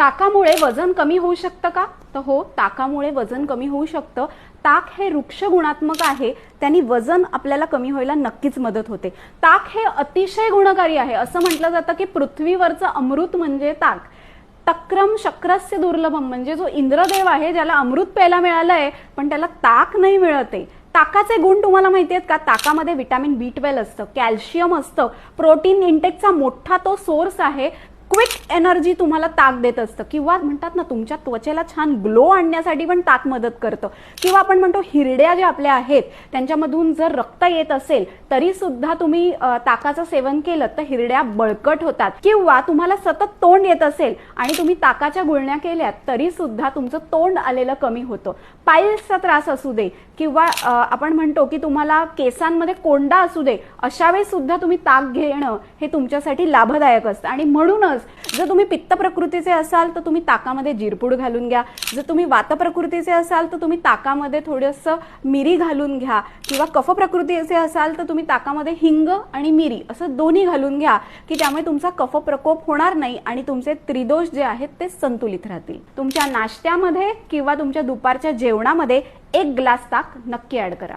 ताकामुळे वजन कमी होऊ शकतं का? तर हो ताकामुळे वजन कमी होऊ शकतं. ताक हे वृक्ष गुणात्मक आहे. त्यांनी वजन आपल्याला कमी व्हायला नक्कीच मदत होते. ताक हे अतिशय गुणकारी आहे. असं म्हटलं जातं की पृथ्वीवरचं अमृत म्हणजे ताक. तक्रम शक्रस्य दुर्लभम म्हणजे जो इंद्रदेव आहे ज्याला अमृत प्यायला मिळालंय पण त्याला ताक नाही मिळते. ताकाचे गुण तुम्हाला माहिती आहेत का? ताकामध्ये विटॅमिन बी ट्वेल्व असतं कॅल्शियम असतं प्रोटीन इंटेकचा मोठा तो सोर्स आहे. क्विक एनर्जी तुम्हाला ताक देत असतं. किंवा म्हणतात ना तुमच्या त्वचेला छान ग्लो आणण्यासाठी पण ताक मदत करतं. किंवा आपण म्हणतो हिरड्या ज्या आपल्या आहेत त्यांच्यामधून जर रक्त येत असेल तरी सुद्धा तुम्ही ताकाचं सेवन केलं तर हिरड्या बळकट होतात. किंवा तुम्हाला सतत तोंड येत असेल आणि तुम्ही ताकाच्या गुळण्या केल्या तरी सुद्धा तुमचं तोंड आलेलं कमी होतं. पाईल्सचा त्रास असू दे किंवा आपण म्हणतो की तुम्हाला केसांमध्ये कोंडा असू दे अशा वेळेस सुद्धा तुम्ही ताक घेणं हे तुमच्यासाठी लाभदायक असतं. आणि म्हणूनच जर तुम्ही पित्त प्रकृतीचे असाल तर तुम्ही ताकामध्ये जिरपूड घालून घ्या. जर तुम्ही वात प्रकृतीचे असाल तर तुम्ही ताकामध्ये थोडंसं मिरी घालून घ्या. किंवा कफ प्रकृतीचे असाल तर तुम्ही ताकामध्ये हिंग आणि मिरी असं दोन्ही घालून घ्या की त्यामुळे तुमचा कफ प्रकोप होणार नाही आणि तुमचे त्रिदोष जे आहेत ते संतुलित राहतील. तुमच्या नाश्त्यामध्ये किंवा तुमच्या दुपारच्या जेवणामध्ये एक ग्लास ताक नक्की ऍड करा.